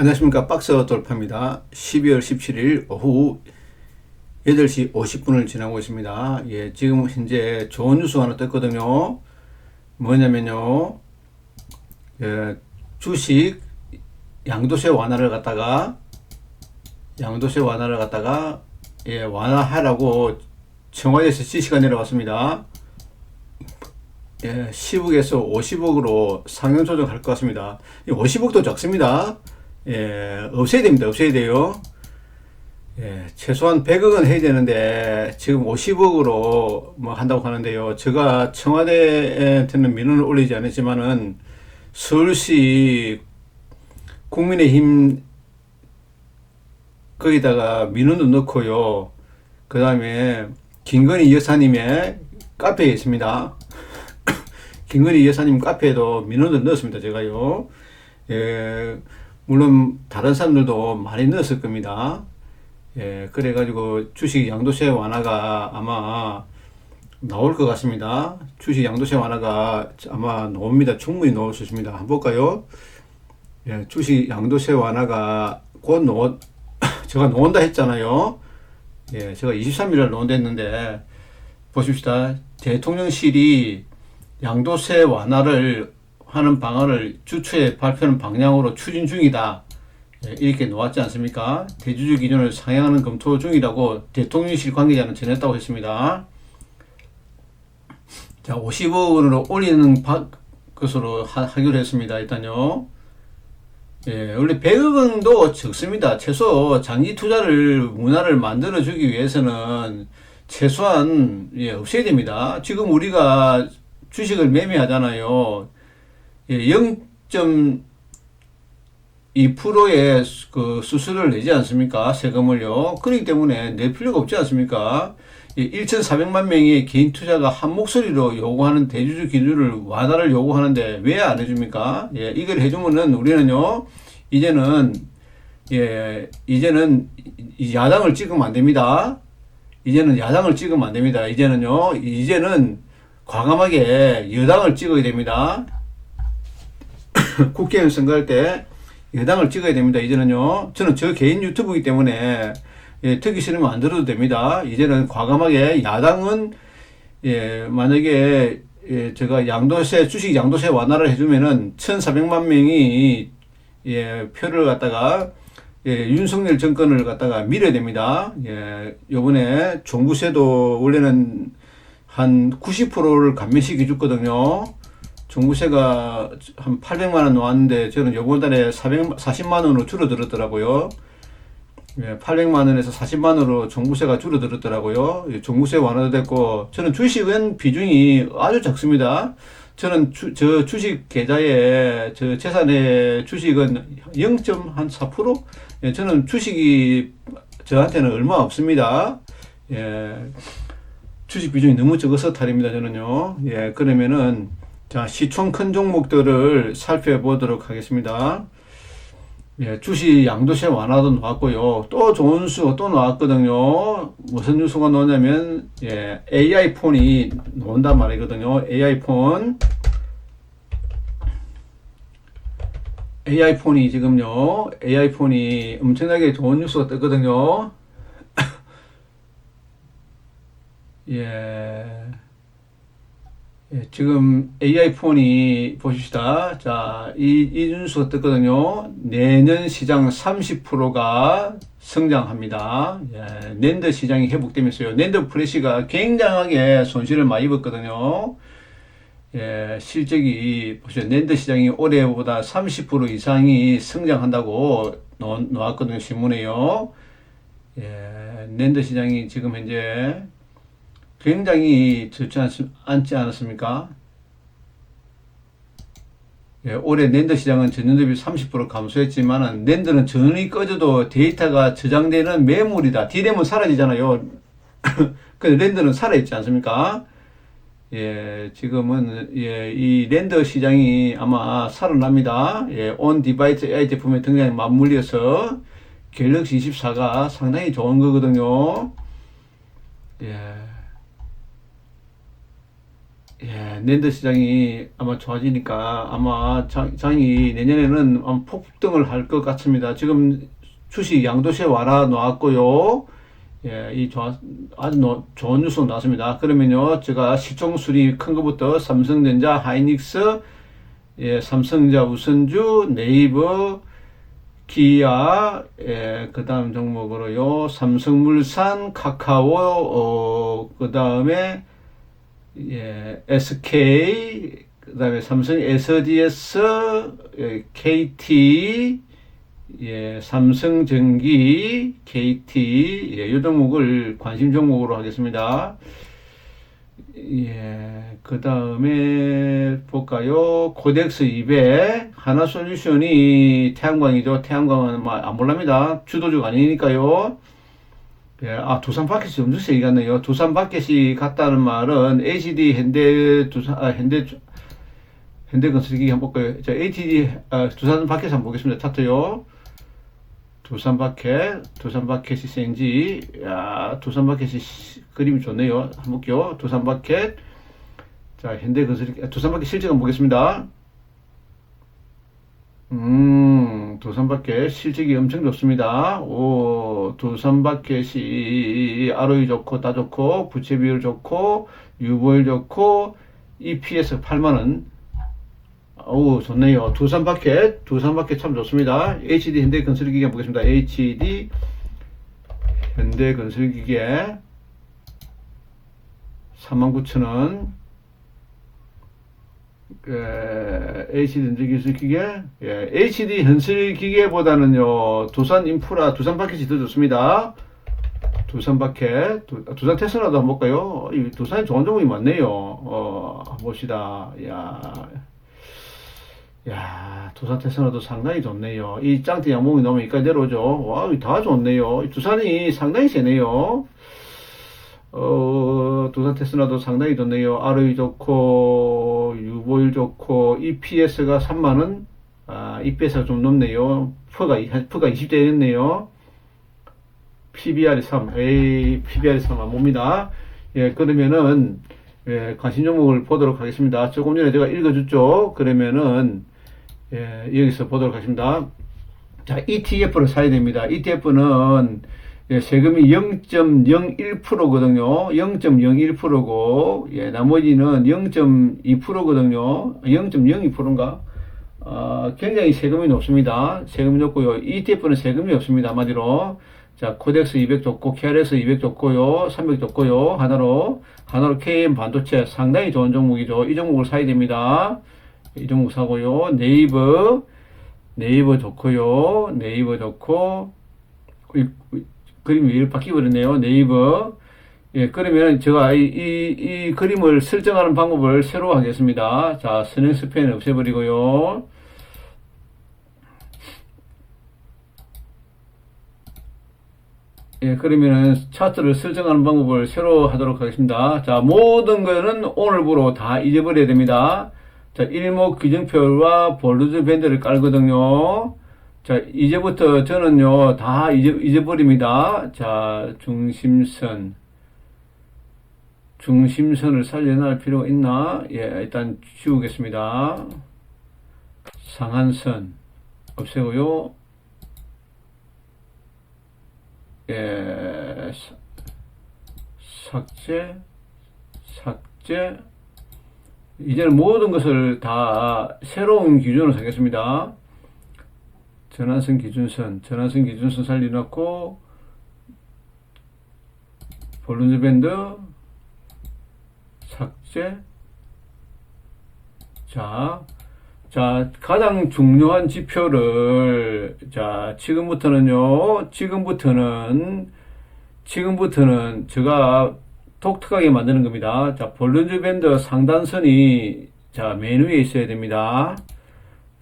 안녕하십니까 박스 돌파입니다. 12월 17일 오후 8시 50분을 지나고 있습니다. 예, 지금 현재 좋은 뉴스 하나 떴거든요. 뭐냐면요. 예, 주식 양도세 완화를 갖다가 양도세 완화를 갖다가 예, 완화하라고 청와대에서 지시가 내려왔습니다. 예, 10억에서 50억으로 상향 조정할 것 같습니다. 이 50억도 적습니다. 예, 없애야 됩니다. 없애야 돼요. 예, 최소한 100억은 해야 되는데 지금 50억으로 뭐 한다고 하는데요. 제가 청와대한테는 민원을 올리지 않았지만은 서울시 국민의힘 거기다가 민원도 넣고요. 그 다음에 김건희 여사님의 카페에 있습니다. 김건희 여사님 카페에도 민원을 넣었습니다. 제가요. 예, 물론 다른 사람들도 많이 넣었을 겁니다. 예, 그래가지고 주식 양도세 완화가 아마 나올 것 같습니다. 주식 양도세 완화가 아마 나옵니다. 충분히 나올 수 있습니다. 한번 볼까요? 예, 주식 양도세 완화가 곧 나오, 제가 나온다 했잖아요. 예, 제가 23일에 나온다 했는데, 보십시다. 대통령실이 양도세 완화를 하는 방안을 주초에 발표하는 방향으로 추진 중이다. 예, 이렇게 놓았지 않습니까? 대주주 기준을 상향하는 검토 중이라고 대통령실 관계자는 전했다고 했습니다. 자, 50억 원으로 올리는 바, 것으로 하, 하기로 했습니다. 일단요. 예, 원래 100억 원도 적습니다. 최소 장기 투자를, 문화를 만들어주기 위해서는 최소한, 예, 없애야 됩니다. 지금 우리가 주식을 매매하잖아요. 예, 0.2%의 그 수수료를 내지 않습니까? 세금을요. 그렇기 때문에 낼 필요가 없지 않습니까? 예, 1,400만 명의 개인 투자가 한 목소리로 요구하는 대주주 기준을 완화를 요구하는데 왜 안 해줍니까? 예, 이걸 해주면은 우리는요, 이제는, 예, 이제는 이 야당을 찍으면 안 됩니다. 이제는 야당을 찍으면 안 됩니다. 이제는요, 이제는 과감하게 여당을 찍어야 됩니다. 국회의원 선거할 때 여당을 찍어야 됩니다. 이제는요. 저는 저 개인 유튜브이기 때문에 예, 듣기 싫으면 안 들어도 됩니다. 이제는 과감하게 야당은 예, 만약에 예, 제가 양도세 주식 양도세 완화를 해주면은 1,400만 명이 예, 표를 갖다가 예, 윤석열 정권을 갖다가 밀어야 됩니다. 예, 요번에 종부세도 원래는 한 90%를 감면시켜 줬거든요. 종부세가 한 800만 원 나왔는데 저는 요번 달에 440만 원으로 줄어들었더라고요. 예, 800만 원에서 40만 원으로 종부세가 줄어들었더라고요. 예, 종부세 완화도 됐고 저는 주식은 비중이 아주 작습니다. 저는 주, 저 주식 계좌에 저 재산의 주식은 0.4%? 예, 저는 주식이 저한테는 얼마 없습니다. 예, 주식 비중이 너무 적어서 탈입니다. 저는요. 예, 그러면은 자, 시총 큰 종목들을 살펴보도록 하겠습니다. 예, 주식 양도세 완화도 나왔고요. 또 좋은 수또 나왔거든요. 무슨 뉴스가 나오냐면, 예, AI 폰이 나온단 말이거든요. AI 폰. AI 폰이 지금요, AI 폰이 엄청나게 좋은 뉴스가 떴거든요. 예. 예, 지금 AI 폰이 보십시다. 자, 이, 이 뉴스가 떴거든요. 내년 시장 30%가 성장합니다. 예, 낸드 시장이 회복되면서요. 낸드 프레시가 굉장하게 손실을 많이 입었거든요. 예, 실적이, 보시죠. 낸드 시장이 올해보다 30% 이상이 성장한다고 나왔거든요. 신문에요. 예, 낸드 시장이 지금 현재 굉장히 좋지 않지 않았습니까? 예, 올해 낸더 시장은 전년 대비 30% 감소했지만은 낸더는 전원이 꺼져도 데이터가 저장되는 매물이다. 디램은 사라지잖아요. 그 랜더는 살아있지 않습니까? 예, 지금은, 예, 이 랜더 시장이 아마 살아납니다. 예, 온 디바이스 AI 제품의 등장에 맞물려서 갤럭시 24가 상당히 좋은 거거든요. 예. 예, 낸드 시장이 아마 좋아지니까 아마 장, 장이 내년에는 아마 폭등을 할 것 같습니다. 지금 주식 양도세 완화 나왔고요. 예, 이 좋아, 아주 노- 좋은 뉴스 나왔습니다. 그러면요, 제가 시총술이 큰 것부터 삼성전자, 하이닉스, 예, 삼성전자 우선주, 네이버, 기아, 예, 그 다음 종목으로요, 삼성물산, 카카오, 어, 그 다음에, 예, SK, 그 다음에 삼성 SDS, 예, KT, 예, 삼성전기, KT, 예, 이 종목을 관심 종목으로 하겠습니다. 예, 그 다음에 볼까요? 코덱스 200, 하나솔루션이 태양광이죠. 태양광은 뭐안 몰랍니다. 주도주가 아니니까요. 예, 아, 두산 바켓이 세게 갔네요. 두산 바켓이 갔다는 말은 HD 현대 두산, 아, 현대, 현대 건설기 한번 볼까요? 자, HDD, 아, 두산 바켓 한번 보겠습니다. 차트요. 두산 바켓, 두산 바켓이 센지, 야, 두산 바켓이 시- 그림이 좋네요. 한번 볼게요. 두산 바켓. 자, 현대 건설, 아, 두산 바켓 실적 한번 보겠습니다. 음, 두산바켓 실적이 엄청 좋습니다. 오, 두산바켓이 ROE 좋고, 다 좋고, 부채 비율 좋고, 유보율 좋고, EPS 8만원. 오, 좋네요. 두산바켓, 두산바켓 참 좋습니다. HD 현대 건설기계 한번 보겠습니다. HD 현대 건설기계 39,000원. 예, HD 현실기계, 예, HD 현실 기계보다는요, 두산 인프라, 두산 바켓이 더 좋습니다. 두산 바켓, 두, 두산 테슬라도 한번 볼까요? 이 두산에 좋은 종목이 많네요. 어, 봅시다. 야, 야, 두산 테슬라도 상당히 좋네요. 이 짱티 양봉이 너무 여기까지 내려오죠. 와, 이다 좋네요. 이 두산이 상당히 세네요. 어, 두산 테슬라도 상당히 좋네요. ROE 좋고, 유보율 좋고, EPS가 3만원, 아, EPS가 좀 높네요. P가, P가 20대 됐네요. PBR이 3, 에이, PBR이 3, 안 봅니다. 예, 그러면은, 예, 관심 종목을 보도록 하겠습니다. 조금 전에 제가 읽어줬죠? 그러면은, 예, 여기서 보도록 하겠습니다. 자, ETF를 사야 됩니다. ETF는 예, 세금이 0.01%거든요. 0.01%고, 예, 나머지는 0.2%거든요. 0.02%인가? 아, 굉장히 세금이 높습니다. 세금이 높고요. ETF는 세금이 없습니다. 한마디로. 자, 코덱스 200 좋고, KRX 200 좋고요. 300 좋고요. 하나로, 하나로 KM 반도체 상당히 좋은 종목이죠. 이 종목을 사야 됩니다. 이 종목 사고요. 네이버, 네이버 좋고요. 네이버 좋고, 그림이 왜 이렇게 바뀌어버렸네요. 네이버. 예, 그러면 제가 이, 이, 이 그림을 설정하는 방법을 새로 하겠습니다. 자, 선행 스팬 없애버리고요. 예, 그러면은 차트를 설정하는 방법을 새로 하도록 하겠습니다. 자, 모든 거는 오늘부로 다 잊어버려야 됩니다. 자, 일목 규정표와 볼루즈 밴드를 깔거든요. 자, 이제부터 저는요, 다 잊어, 잊어버립니다. 자, 중심선. 중심선을 살려낼 필요가 있나? 예, 일단 지우겠습니다. 상한선. 없애고요. 예, 사- 삭제, 삭제. 이제는 모든 것을 다 새로운 기준으로 삼겠습니다. 전환선 기준선, 전환선 기준선 살려놓고, 볼룬즈 밴드, 삭제. 자, 자, 가장 중요한 지표를, 자, 지금부터는요, 지금부터는, 지금부터는 제가 독특하게 만드는 겁니다. 자, 볼룬즈 밴드 상단선이, 자, 맨 위에 있어야 됩니다.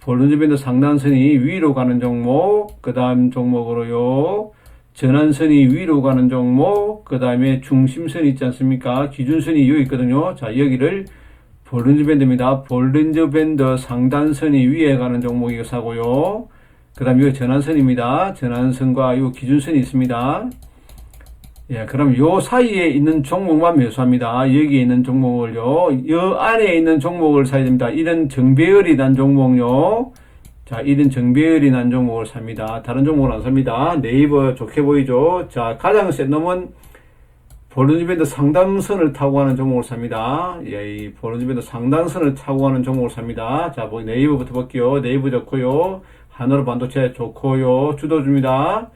밴드 상단선이 위로 가는 종목, 그 다음 종목으로요, 전환선이 위로 가는 종목, 그 다음에 중심선이 있지 않습니까? 기준선이 여기 있거든요. 자, 여기를 볼린저 밴드입니다. 볼린저 밴드 상단선이 위에 가는 종목이 사고요. 그 다음 여기 전환선입니다. 전환선과 이 기준선이 있습니다. 예, 그럼 요 사이에 있는 종목만 매수합니다. 여기에 있는 종목을요, 요 안에 있는 종목을 사야 됩니다. 이런 정배열이 난 종목요. 자, 이런 정배열이 난 종목을 삽니다. 다른 종목은 안 삽니다. 네이버 좋게 보이죠? 자, 가장 센 놈은 보르니밴드 상단선을 타고 가는 종목을 삽니다. 예, 이 보르니밴드 상단선을 타고 가는 종목을 삽니다. 자, 뭐 네이버부터 볼게요. 네이버 좋고요. 하나로 반도체 좋고요. 주도 줍니다.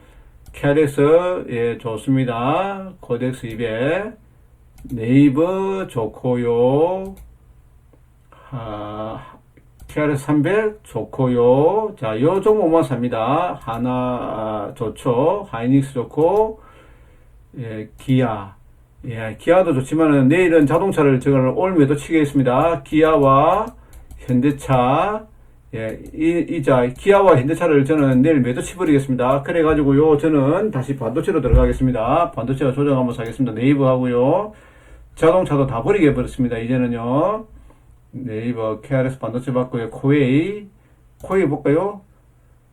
KRX 예 좋습니다. 코덱스 200 네이버 좋고요. 아, KRX 300 좋고요. 자, 요 종목만 삽니다. 하나 아, 좋죠. 하이닉스 좋고 예, 기아 예, 기아도 좋지만은 내일은 자동차를 제가 올 매도 치겠습니다. 기아와 현대차 예, 이, 이자 기아와 현대차를 저는 내일 매도 치버리겠습니다. 그래가지고요, 저는 다시 반도체로 들어가겠습니다. 반도체가 조정 한번 사겠습니다. 네이버 하고요. 자동차도 다 버리게 해버렸습니다. 이제는요. 네이버 KRS 반도체 받고요. 코웨이, 코웨이 볼까요?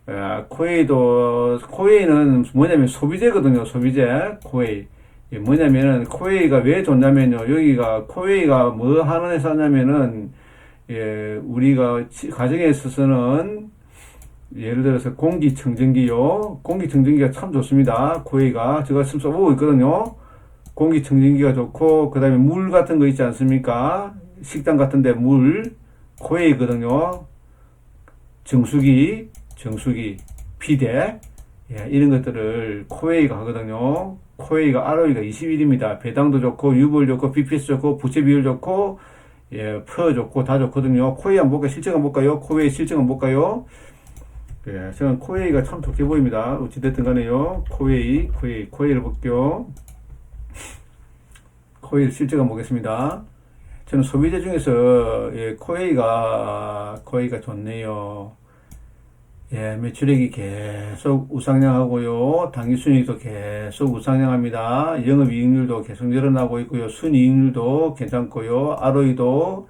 예, 코웨이도, 코웨이는 뭐냐면 소비재거든요. 소비재, 코웨이. 예, 뭐냐면은 코웨이가 왜 좋냐면요. 여기가 코웨이가 뭐 하는 회사냐면은 예, 우리가 치- 가정에 있어서는 예를 들어서 공기청정기요. 공기청정기가 참 좋습니다. 코웨이가 제가 지금 써보고 있거든요. 공기청정기가 좋고 그 다음에 물 같은 거 있지 않습니까? 식당 같은데 물 코웨이거든요. 정수기, 정수기, 비대 예, 이런 것들을 코웨이가 하거든요. 코웨이가 ROE가 21입니다. 배당도 좋고 유볼 좋고 BPS 좋고 부채 비율 좋고 예, 퍼 좋고 다 좋거든요. 코웨이 한번 볼까요? 실적 한번 볼까요? 코웨이 실적 한번 볼까요? 예, 저는 코웨이가 참 좋게 보입니다. 어찌됐든 간에요. 코웨이, 코웨이, 코웨이를 볼게요. 코웨이 실적 한번 보겠습니다. 저는 소비재 중에서 예, 코웨이가 코웨이가 좋네요. 예, 매출액이 계속 우상향하고요. 당기 순이익도 계속 우상향합니다. 영업이익률도 계속 늘어나고 있고요. 순이익률도 괜찮고요. ROE도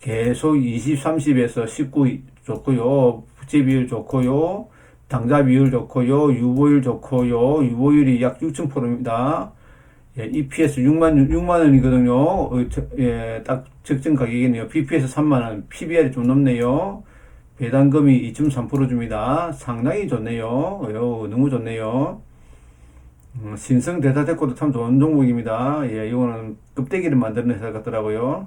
계속 20, 30에서 19 좋고요. 부채 비율 좋고요. 당자 비율 좋고요. 유보율 좋고요. 유보율이 약 6,000%입니다. 예, EPS 6만, 6만 원이거든요. 어, 저- 예, 딱 적정 가격이네요. BPS 3만 원, PBR이 좀 넘네요. 배당금이 2.3% 줍니다. 상당히 좋네요. 요, 너무 좋네요. 음, 신성 대다데코도 참 좋은 종목입니다. 예, 이거는 껍데기를 만드는 회사 같더라고요.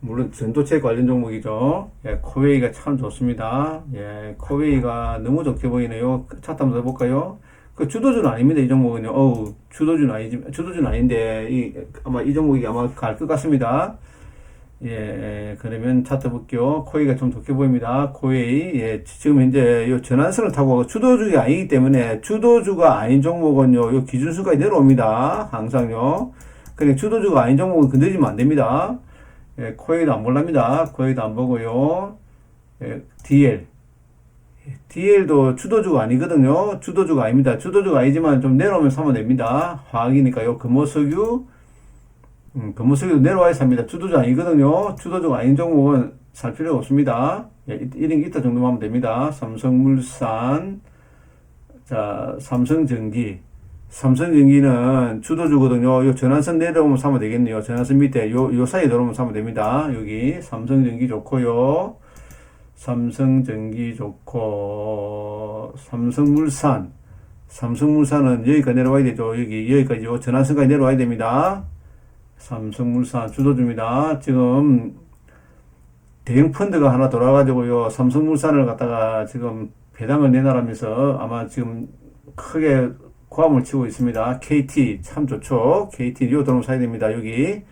물론 전도체 관련 종목이죠. 예, 코웨이가 참 좋습니다. 예, 코웨이가 너무 좋게 보이네요. 차트 한번 해볼까요? 그 주도주는 아닙니다. 이 종목은요. 어우, 주도주는 아니지, 주도주는 아닌데, 이, 아마 이 종목이 아마 갈 것 같습니다. 예, 그러면 차트 볼게요. 코웨이가 좀 좋게 보입니다. 코웨이, 예, 지금 현재 요 전환선을 타고 주도주가 아니기 때문에 주도주가 아닌 종목은요, 요 기준수가 내려옵니다. 항상요. 그러니까 주도주가 아닌 종목은 건드리면 안 됩니다. 예, 코웨이도 안 볼랍니다. 코웨이도 안 보고요. 예, DL. DL도 주도주가 아니거든요. 주도주가 아닙니다. 주도주가 아니지만 좀 내려오면 사면 됩니다. 화학이니까요. 금호석유, 음, 금호석유도 내려와야 삽니다. 주도주 아니거든요. 주도주가 아닌 종목은 살 필요가 없습니다. 예, 이- 이런 게 있다 정도만 하면 됩니다. 삼성물산, 자, 삼성전기. 삼성전기는 주도주거든요. 요 전환선 내려오면 사면 되겠네요. 전환선 밑에 요, 요 사이에 들어오면 사면 됩니다. 여기 삼성전기 좋고요. 삼성전기 좋고, 삼성물산. 삼성물산은 여기까지 내려와야 되죠. 여기, 여기까지 요 전환선까지 내려와야 됩니다. 삼성물산 주도주입니다. 지금 대형 펀드가 하나 돌아가지고요. 삼성물산을 갖다가 지금 배당을 내놔라면서 아마 지금 크게 고함을 치고 있습니다. KT 참 좋죠. KT 요 들어오면 사야 됩니다. 여기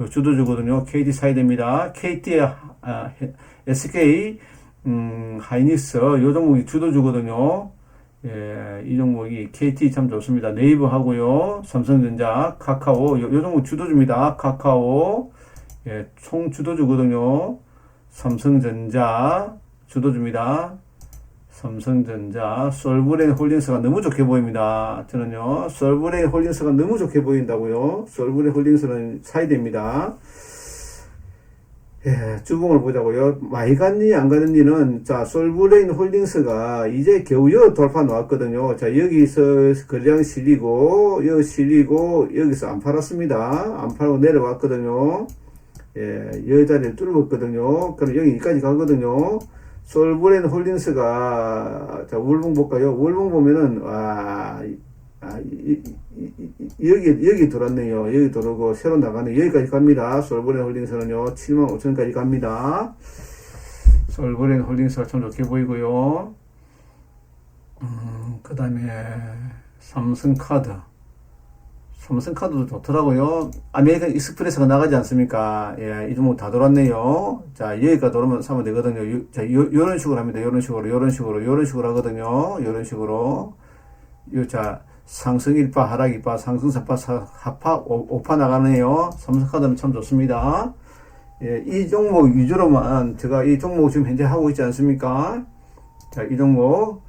요 주도주거든요. KT 사야 됩니다. KT 아, SK 음, 하이닉스 요 종목이 주도주거든요. 예, 이 종목이 KT 참 좋습니다. 네이버 하고요. 삼성전자, 카카오, 요, 요 종목 주도주입니다. 카카오, 예, 총 주도주거든요. 삼성전자, 주도주입니다. 삼성전자, 솔브레인 홀딩스가 너무 좋게 보입니다. 저는요, 솔브레인 홀딩스가 너무 좋게 보인다고요. 솔브레인 홀딩스는 사야 됩니다. 예, 주봉을 보자고요. 많이 갔니, 안 갔는지는, 자, 솔브레인 홀딩스가 이제 겨우 여 돌파 나왔거든요. 자, 여기서 거래량 실리고, 여기 실리고, 여기서 안 팔았습니다. 안 팔고 내려왔거든요. 예, 여 자리를 뚫었거든요. 그럼 여기까지 가거든요. 솔브레인 홀딩스가, 자, 월봉 볼까요? 월봉 보면은, 와, 아, 이- 여기, 여기 돌았네요. 여기 돌고, 새로 나가네. 여기까지 갑니다. 솔브레인 홀딩스는요, 7만 5천까지 갑니다. 솔브레인 홀딩스가 참 좋게 보이고요. 음, 그 다음에, 삼성카드. 삼성카드도 좋더라고요. 아메리칸 익스프레스가 나가지 않습니까? 예, 이 종목 다 돌았네요. 자, 여기가 돌으면 사면 되거든요. 요, 자, 요, 요런 식으로 합니다. 요런 식으로, 요런 식으로, 요런 식으로 하거든요. 요런 식으로. 요, 자, 상승 1파, 하락 2파, 상승 4파, 사- 하파, 5, 파 나가네요. 삼성카드는 참 좋습니다. 예, 이 종목 위주로만 제가 이 종목 지금 현재 하고 있지 않습니까? 자, 이 종목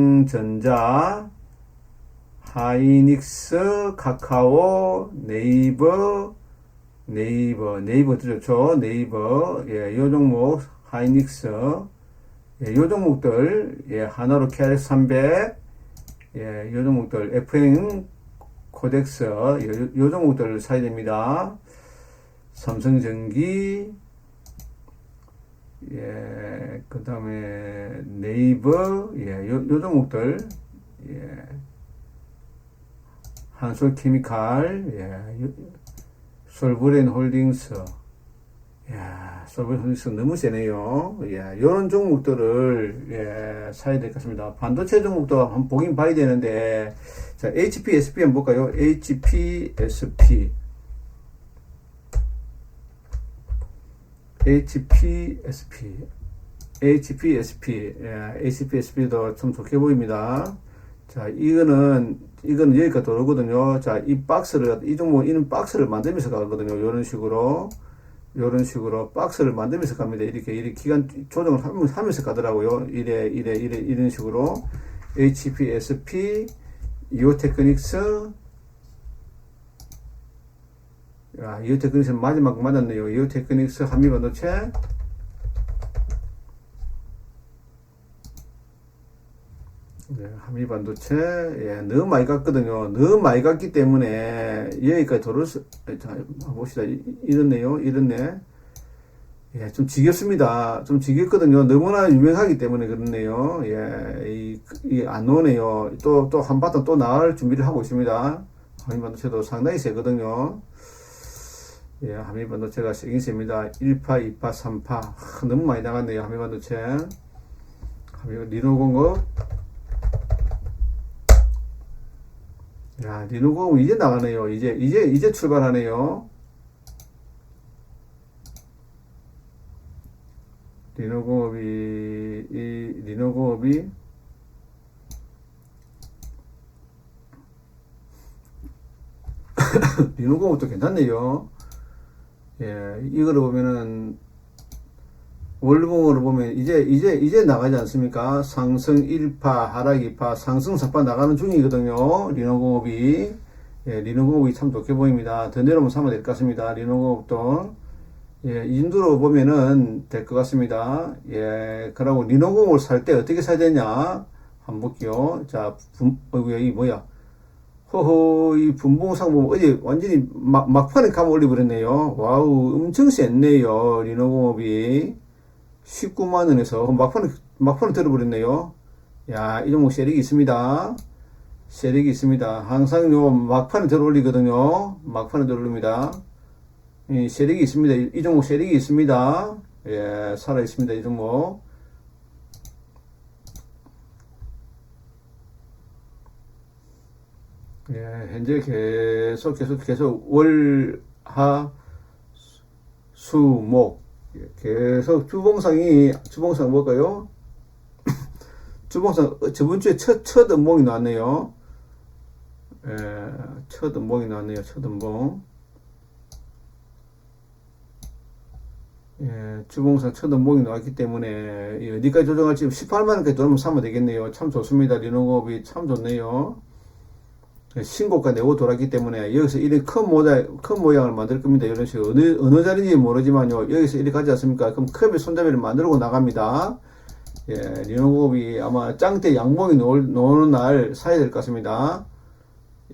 삼성전자, 하이닉스, 카카오, 네이버, 네이버, 네이버 좋죠? 네이버, 예, 요 종목, 하이닉스, 예, 요 종목들, 예, 하나로 KRX 300, 예, 요 종목들, FN 코덱스, 요, 요 종목들 사야 됩니다. 삼성전기, 예, 그 다음에 네이버, 예, 요, 요 종목들, 예, 한솔 케미칼, 예, 요- 솔브렌 홀딩스, 야, 홀딩스 너무 세네요. 예, 요런 종목들을, 예, 사야 될 것 같습니다. 반도체 종목도 한번 보긴 봐야 되는데, 자, HP, SP 한번 볼까요? HP, SP. HPSP, HPSP, 예, HPSP도 좀 좋게 보입니다. 자, 이거는, 이건 여기가 돌거든요. 자, 이 박스를, 이 종목, 이는 박스를 만들면서 가거든요. 이런 식으로. 이런 식으로 박스를 만들면서 갑니다. 이렇게, 이렇게 기간 조정을 하면서, 가더라고요. 이래, 이래, 이래, 이런 식으로. HPSP, 이오테크닉스, 야, 이오테크닉스 마지막 맞았네요. 이오테크닉스 한미반도체. 한미반도체. 예, 너무 많이 갔거든요. 너무 많이 갔기 때문에 여기까지 도를 수, 자, 봅시다. 이- 이렇네요. 이렇네. 예, 좀 지겹습니다. 좀 지겹거든요. 너무나 유명하기 때문에 그렇네요. 예, 이, 이, 안 오네요. 또, 또 한바탕 또 나갈 준비를 하고 있습니다. 한미반도체도 상당히 세거든요. 예, 한미반도체가 세긴 셉니다. 1파, 2파, 3파. 하, 너무 많이 나갔네요. 한미반도체. 한미, 리노공업. 야, 리노공업 이제 나가네요. 이제, 이제, 이제 출발하네요. 리노공업이, 이, 리노공업이, 리노공업도 괜찮네요. 예, 이거를 보면은, 월봉으로 보면 이제, 이제, 이제 나가지 않습니까? 상승 1파, 하락 2파, 상승 4파 나가는 중이거든요. 리노공업이. 예, 리노공업이 참 좋게 보입니다. 더 내려오면 사면 될 것 같습니다. 리노공업도. 예, 이 정도로 보면은 될 것 같습니다. 예, 그러고 리노공업을 살 때 어떻게 사야 되냐? 한번 볼게요. 자, 분, 어이구야, 이 뭐야? 허허, 이 분봉상 보면 어제 완전히 막, 막판에 감 올려버렸네요. 와우, 엄청 셌네요. 리노공업이. 19만 원에서 막판에, 막판에 들어버렸네요. 야, 이 종목 세력이 있습니다. 세력이 있습니다. 항상 요 막판에 들어 올리거든요. 막판에 들어 올립니다. 이 세력이 있습니다. 이, 이 종목 세력이 있습니다. 예, 살아 있습니다. 이 종목. 예, 현재 계속, 계속, 계속 월, 하, 수, 목. 예, 계속 주봉상이, 주봉상 뭘까요? 주봉상, 어, 저번 주에 첫, 첫 음봉이 나왔네요. 예, 첫 음봉이 나왔네요. 첫 음봉. 예, 주봉상 첫 음봉이 나왔기 때문에, 이 어디까지 조정할지 18만 원까지 돌면 사면 되겠네요. 참 좋습니다. 리노공업이 참 좋네요. 신고가 내고 돌았기 때문에 여기서 이런 큰 모자, 큰 모양을 만들 겁니다. 이런 식으로. 어느, 어느 자리인지 모르지만요. 여기서 이렇게 가지 않습니까? 그럼 컵의 손잡이를 만들고 나갑니다. 예, 리노고업이 아마 짱대 양봉이 노- 노는 날 사야 될 것 같습니다.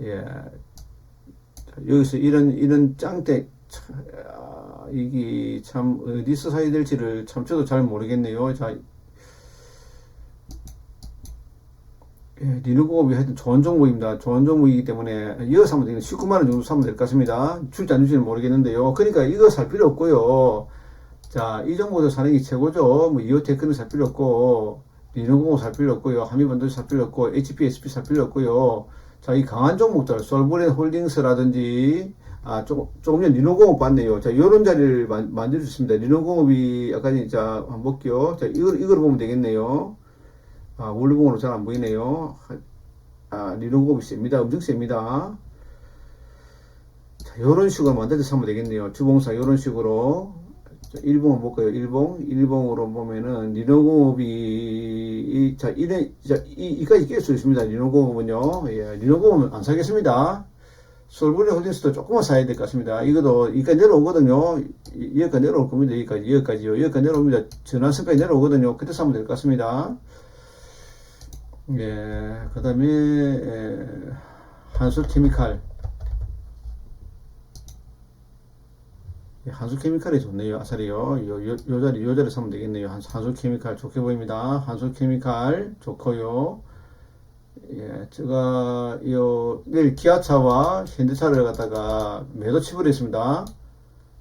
예. 자, 여기서 이런, 이런 짱대, 차- 아, 이게 참 어디서 사야 될지를 참 저도 잘 모르겠네요. 자, 예, 리누공업이 하여튼 좋은 종목입니다. 좋은 종목이기 때문에 이거 사면 되는 19만 원 정도 사면 될 것 같습니다. 줄지 안 줄지는 모르겠는데요. 그러니까 이거 살 필요 없고요. 자, 이 정도도 사는 게 최고죠. 뭐 이오테크는 살 필요 없고 리누공업 살 필요 없고요. 한미반도체 살 필요 없고 HPSP 살 필요 없고요. 자, 이 강한 종목들 솔브렌 홀딩스라든지 아, 조금, 조금 전에 리노공업 봤네요. 자, 요런 자리를 만, 만들 수 있습니다. 리노공업이 전에 자, 한번 볼게요. 자, 이걸, 이걸 보면 되겠네요. 아, 원루봉으로 잘 안 보이네요. 아, 리노공업이 셉니다. 셉니다. 자, 요런 식으로 만들어서 하면 되겠네요. 주봉사 요런 식으로. 자, 일봉을 볼까요? 일봉. 일봉으로 보면은, 리노공업이, 이, 자, 이래, 자, 이, 이까지 깰수 있습니다. 리노공업은요. 예, 리노공업은 안 사겠습니다. 솔브레 홀딩스도 조금만 사야 될 것 같습니다. 이것도, 여기까지 내려오거든요. 이- 여기까지 내려올 겁니다. 여기까지, 여기까지요. 여기까지 내려옵니다. 전환선까지 내려오거든요. 그때 사면 될 것 같습니다. 예, 그 다음에, 한수 케미칼. 예, 한수 케미칼이 좋네요. 아사리요. 요, 요, 요 자리, 요 자리 사면 되겠네요. 한, 한수 케미칼 좋게 보입니다. 한수 케미칼 좋고요. 예, 제가, 요, 내일 기아차와 현대차를 갖다가 매도 치부를 했습니다.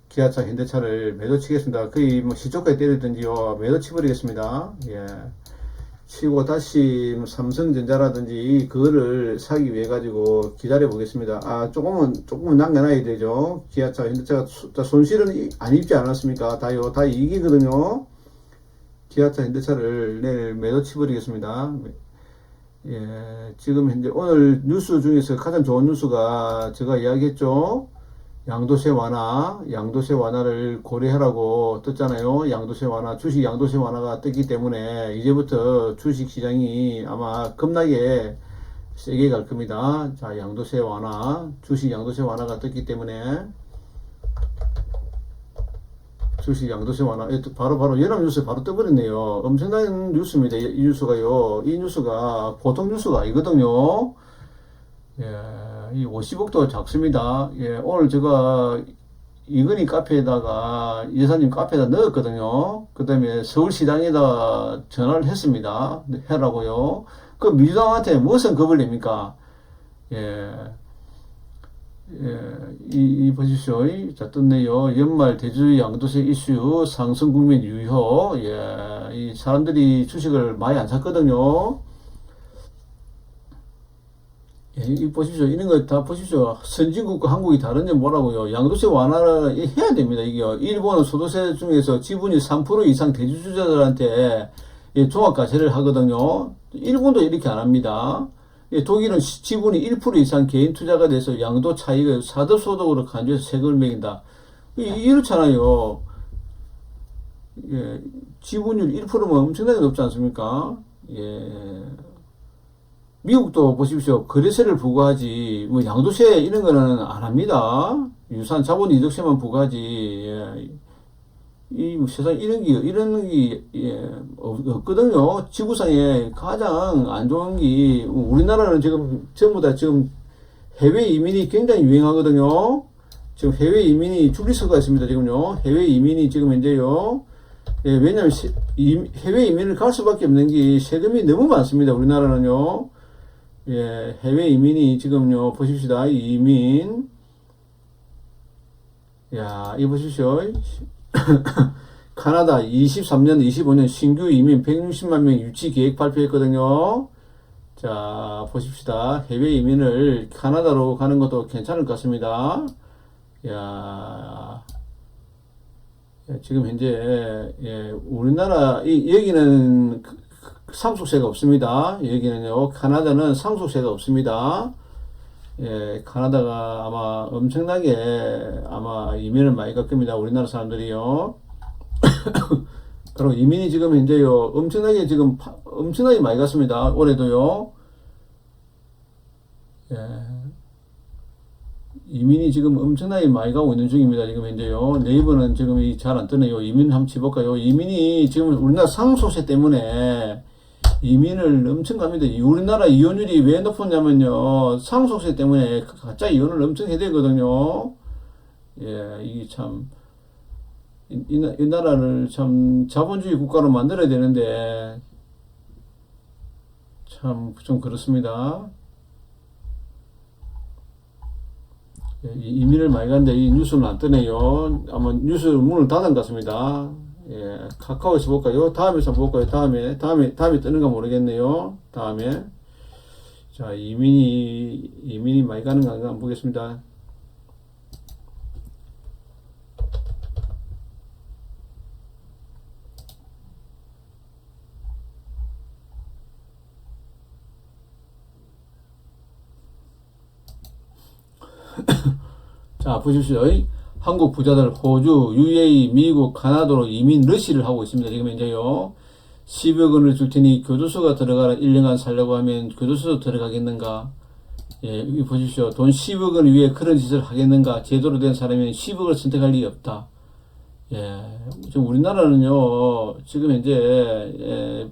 기아차, 현대차를 매도 치겠습니다. 거의 뭐 시초가에 때리든지요. 매도 치버리겠습니다. 예. 치고 다시 뭐 삼성전자라든지 그거를 사기 위해 가지고 기다려 보겠습니다. 아 조금은 조금은 남겨놔야 되죠. 기아차, 현대차가 손실은 이- 안 입지 않았습니까? 다요 다 이기거든요. 기아차, 현대차를 내일 매도 치버리겠습니다. 예, 지금 현재 오늘 뉴스 중에서 가장 좋은 뉴스가 제가 이야기했죠. 양도세 완화, 양도세 완화를 고려하라고 떴잖아요. 양도세 완화, 주식 양도세 완화가 떴기 때문에 이제부터 주식 시장이 아마 겁나게 세게 갈 겁니다. 자, 양도세 완화, 주식 양도세 완화가 떴기 때문에 주식 양도세 완화, 예, 또 바로 바로 연합뉴스 바로 떠버렸네요. 엄청난 뉴스입니다. 이, 이 뉴스가요. 이 뉴스가 보통 뉴스가 아니거든요. 예, 이 50억도 작습니다. 예, 오늘 제가 이건희 카페에다가 여사님 카페에다 넣었거든요. 그 다음에 서울시장에다 전화를 했습니다. 해라고요. 그 민주당한테 무슨 겁을 냅니까? 예, 예, 이, 이 보십시오. 이, 자, 떴네요. 연말 대주 양도세 이슈 상승 국면 유효. 예, 이 사람들이 주식을 많이 안 샀거든요. 예, 이 보십시오. 이런 거 다 보십시오. 선진국과 한국이 다른 점 뭐라고요? 양도세 완화를 이- 해야 됩니다. 이게 일본은 소득세 중에서 지분이 3% 이상 대주주자들한테 예, 종합과세를 하거든요. 일본도 이렇게 안 합니다. 예, 독일은 시- 지분이 1% 이상 개인 투자가 돼서 양도 차익을 사도소득으로 간주해서 세금을 매긴다. 이, 이렇잖아요. 예, 지분율 1%면 엄청나게 높지 않습니까? 예. 미국도 보십시오. 거래세를 부과하지, 뭐 양도세 이런 거는 안 합니다. 유산 자본 이득세만 부과하지. 예. 이 세상 이런 게 이런 게 예, 없- 없거든요. 지구상에 가장 안 좋은 게 우리나라는 지금 전부 다 지금 해외 이민이 굉장히 유행하거든요. 지금 해외 이민이 줄이 서가 있습니다. 지금요. 해외 이민이 지금 현재요. 예, 왜냐면 해외 이민을 갈 수밖에 없는 게 세금이 너무 많습니다. 우리나라는요. 예, 해외 이민이 지금요, 보십시다. 이 이민. 야, 이 보십시오. 카나다 23년, 25년 신규 이민 160만 명 유치 계획 발표했거든요. 자, 보십시다. 해외 이민을 카나다로 가는 것도 괜찮을 것 같습니다. 야, 예, 지금 현재, 예, 우리나라, 이, 여기는 상속세가 없습니다. 여기는요, 카나다는 상속세가 없습니다. 예, 카나다가 아마 엄청나게 아마 이민을 많이 갈 겁니다. 우리나라 사람들이요. 그리고 이민이 지금 현재요, 엄청나게 지금, 파- 엄청나게 많이 갔습니다. 올해도요. 예, 이민이 지금 엄청나게 많이 가고 있는 중입니다. 지금 현재요. 네이버는 지금 잘 안 뜨네요. 이민 한번 쳐볼까요? 이민이 지금 우리나라 상속세 때문에 이민을 엄청 갑니다. 이 우리나라 이혼율이 왜 높았냐면요. 상속세 때문에 가짜 이혼을 엄청 해대거든요. 예, 이게 참, 이, 이, 나라를 참 자본주의 국가로 만들어야 되는데, 참 좀 그렇습니다. 예, 이- 이민을 많이 갔는데 이 뉴스는 안 뜨네요. 아마 뉴스 문을 닫은 것 같습니다. 예, 카카오에서 볼까요? 다음에서 한번 볼까요? 다음에, 다음에, 다음에 뜨는가 모르겠네요. 다음에. 자, 이민이, 이민이 많이 가는 거 한번 보겠습니다. 자, 보십시오. 한국 부자들 호주, UAE, 미국, 카나다로 이민 러시를 하고 있습니다. 지금 현재요. 10억 원을 줄 테니 교도소가 들어가라 1년간 살려고 하면 교도소 들어가겠는가? 예, 보십시오. 돈 10억 원 위에 그런 짓을 하겠는가? 제대로 된 사람이 10억을 선택할 리가 없다. 예, 지금 우리나라는요, 지금 현재, 예,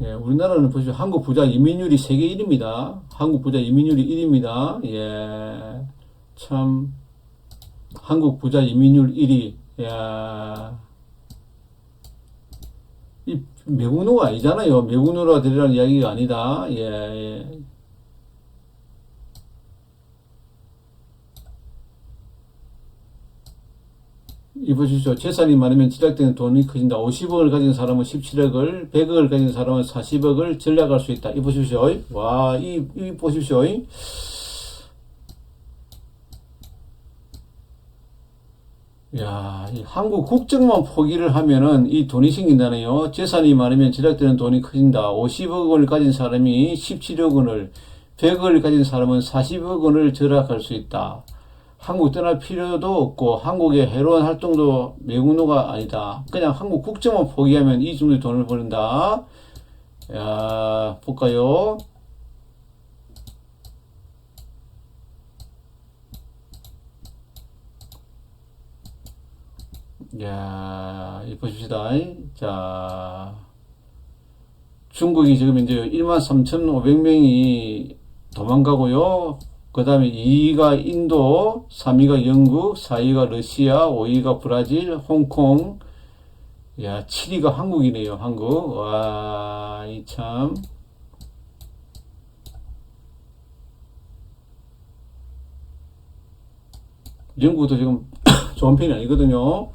예, 우리나라는 보시죠. 한국 부자 이민율이 세계 1위입니다. 한국 부자 이민율이 1위입니다. 예, 참, 한국 부자 이민율 1위. 야, 이 매국노가 아니잖아요. 매국노가 되리라는 이야기가 아니다. 예, 예. 이 보십시오. 재산이 많으면 지략되는 돈이 커진다. 50억을 가진 사람은 17억을, 100억을 가진 사람은 40억을 전략할 수 있다. 이 보십시오. 와, 이, 이 보십시오. 야, 이 한국 국적만 포기를 하면은 이 돈이 생긴다네요. 재산이 많으면 지략되는 돈이 커진다. 50억 원을 가진 사람이 17억 원을, 100억을 가진 사람은 40억 원을 절약할 수 있다. 한국 떠날 필요도 없고 한국의 해로운 활동도 매국노가 아니다. 그냥 한국 국적만 포기하면 이 정도의 돈을 버는다. 야, 볼까요? 야, 이 보십시다. 자, 중국이 지금 이제 1만 3,500명이 도망가고요. 그 다음에 2위가 인도, 3위가 영국, 4위가 러시아, 5위가 브라질, 홍콩, 야, 7위가 한국이네요, 한국. 와, 이 참. 영국도 지금 좋은 편이 아니거든요.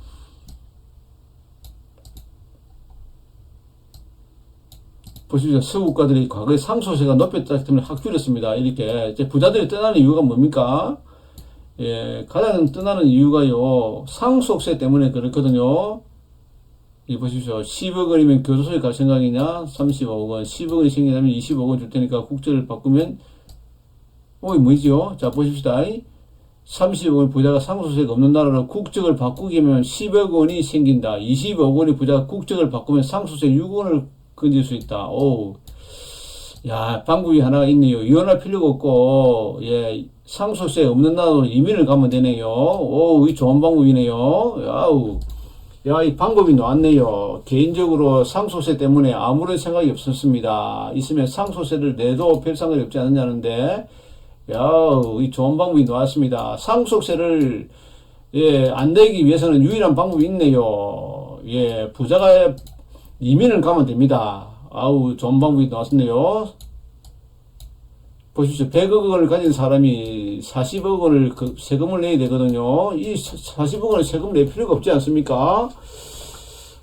보십시오. 서구국가들이 과거에 상속세가 높였기 때문에 확 줄였습니다. 이렇게. 이제 부자들이 떠나는 이유가 뭡니까? 예, 가장 떠나는 이유가요. 상속세 때문에 그렇거든요. 이 보십시오. 10억 원이면 교도소에 갈 생각이냐? 35억 원. 10억 원이 생기면 20억 원 줄 테니까 국제를 바꾸면, 어, 이 뭐죠? 자, 보십시다. 30억 원 부자가 상속세가 없는 나라로 국적을 바꾸기면 10억 원이 생긴다. 20억 원이 부자가 국적을 바꾸면 상속세 6억 원을 건질 수 있다. 오, 야, 방법이 하나가 있네요. 이혼할 필요가 없고, 예, 상속세 없는 나라로 이민을 가면 되네요. 오, 이 좋은 방법이네요. 야우. 야, 이 방법이 나왔네요. 개인적으로 상속세 때문에 아무런 생각이 없었습니다. 있으면 상속세를 내도 별 상관이 없지 않느냐는데, 야, 이 좋은 방법이 나왔습니다. 상속세를, 예, 안 내기 위해서는 유일한 방법이 있네요. 예, 부자가 이민을 가면 됩니다. 아우, 좋은 방법이 나왔네요. 보십시오. 100억 원을 가진 사람이 40억 원을 그 세금을 내야 되거든요. 이 40억 원을 세금을 낼 필요가 없지 않습니까?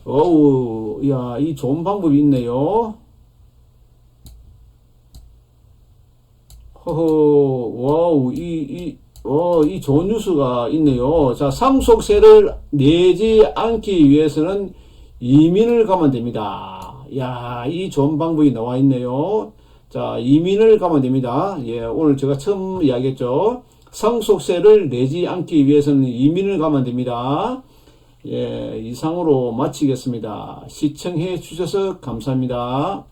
어우, 야, 이 좋은 방법이 있네요. 허허, 와우, 이, 이, 어, 이 좋은 뉴스가 있네요. 자, 상속세를 내지 않기 위해서는 이민을 가면 됩니다. 야, 이 좋은 방법이 나와 있네요. 자, 이민을 가면 됩니다. 예, 오늘 제가 처음 이야기했죠. 상속세를 내지 않기 위해서는 이민을 가면 됩니다. 예, 이상으로 마치겠습니다. 시청해 주셔서 감사합니다.